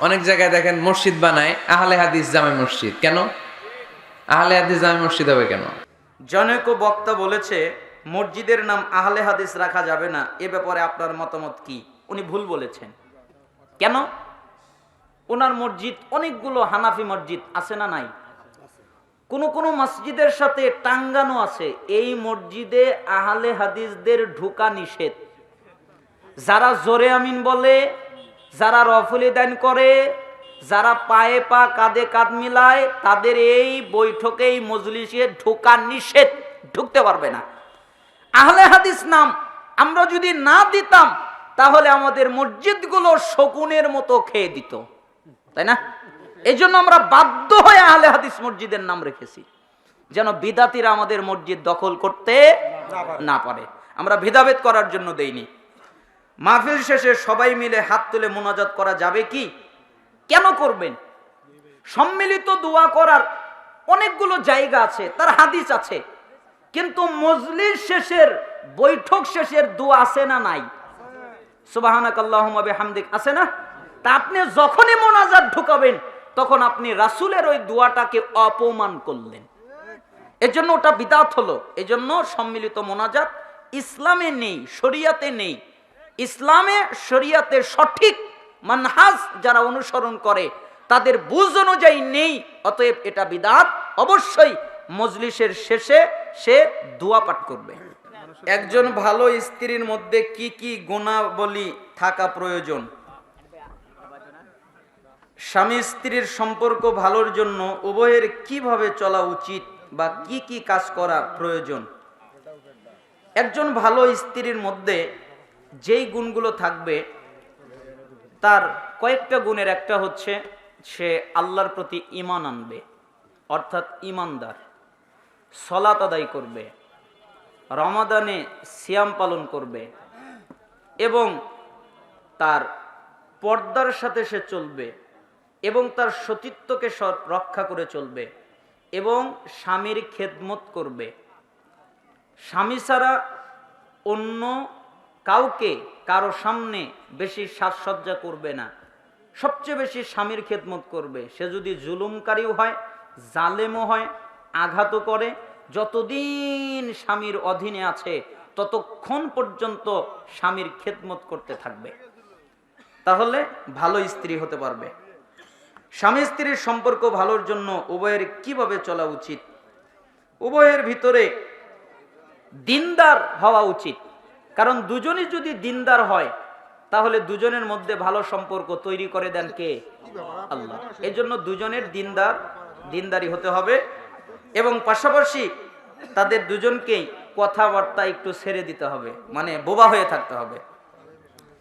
অনেক জায়গায় দেখেন মসজিদ বানায়, আহলে হাদিস জামে মসজিদ। কেন? আহলে হাদিস জামে মসজিদ হবে কেন? জনৈক বক্তা বলেছে, মসজিদের নাম আহলে হাদিস রাখা যাবে না, এ ব্যাপারে আপনার মতামত কি? উনি ভুল বলেছেন। কেন? ওনার মসজিদ, অনেকগুলো হানাফি মসজিদ আছে না নাই? কোন কোন মসজিদের সাথে টাঙ্গানো আছে, এই মসজিদে আহলে হাদিসদের ঢোকা নিষেধ। যারা জোরে আমিন বলে যারা রফুলি দান করে, যারা পায়ে পা কাঁধে কাঁধ মিলায়, তাদের এই বৈঠকে এই মজলিসে ঢোকা নিষেধ, ঢুকতে পারবে না। আহলে হাদিস নাম, আমরা যদি না দিতাম, তাহলে আমাদের মসজিদগুলো শকুনের মতো খেয়ে দিত। তাই না? এই জন্য আমরা বাধ্য হয়ে আহলে হাদিস মসজিদের নাম রেখেছি। যেন বিদাতিরা আমাদের মসজিদ দখল করতে না পারে। আমরা ভেদাভেদ করার জন্য দেইনি। মাহফিল শেষে সবাই মিলে হাত তুলে মোনাজাত করা যাবে কি? কেন করবেন? সম্মিলিত দোয়া করার অনেকগুলো জায়গা আছে, তার হাদিস আছে। কিন্তু মজলিস শেষের, বৈঠক শেষের দোয়া আছে না নাই? সুবাহানাক আল্লাহুম্মা বিহামদিক, আছে না? তা আপনি যখনই মোনাজাত ঢুকাবেন, তখন আপনি রাসূলের ওই দোয়াটাকে অপমান করলেন। এজন্য ওটা বিদাত হলো। এজন্য সম্মিলিত মোনাজাত ইসলামে নেই, শরিয়াতে নেই। ইসলামে শরিয়াতে সঠিক মানহাজ যারা অনুসরণ করে, তাদের বুঝ অনুযায়ী নেই, অতএব এটা বিদাত। অবশ্যই মজলিসের শেষে সে দোয়া পাঠ করবে। একজন ভালো স্ত্রীর মধ্যে কি কি গুণাবলী থাকা প্রয়োজন? স্বামী স্ত্রীর সম্পর্ক ভালোর জন্য উভয়ের কীভাবে চলা উচিত বা কি কি কাজ করা প্রয়োজন? একজন ভালো স্ত্রীর মধ্যে যেই গুণগুলো থাকবে, তার কয়েকটা গুণের একটা হচ্ছে, সে আল্লাহর প্রতি ইমান আনবে, অর্থাৎ ইমানদার সলাত আদায় করবে, রমাদানে সিয়াম পালন করবে এবং তার পর্দার সাথে সে চলবে এবং তার সতীত্বকে রক্ষা করে চলবে এবং স্বামীর খেদমত করবে। স্বামী ছাড়া অন্য কাউকে কারও সামনে বেশি সাজসজ্জা করবে না। সবচেয়ে বেশি স্বামীর খেদমত করবে। সে যদি জুলুমকারীও হয়, জালেমও হয়, আঘাতও করে, যতদিন স্বামীর অধীনে আছে, ততক্ষণ পর্যন্ত স্বামীর খেদমত করতে থাকবে। তাহলে ভালো স্ত্রী হতে পারবে। স্বামী স্ত্রীর সম্পর্ক ভালোর জন্য উভয়ের কীভাবে চলা উচিত? উভয়ের ভিতরে দিনদার হওয়া উচিত। কারণ দুজনই যদি দিনদার হয়, তাহলে দুজনের মধ্যে ভালো সম্পর্ক তৈরি করে দেন কে? আল্লাহ। এই জন্য দুজনের দিনদার, দিনদারি হতে হবে। এবং পাশাপাশি তাদের দুজনকেই কথাবার্তা একটু ছেড়ে দিতে হবে। মানে বোবা হয়ে থাকতে হবে।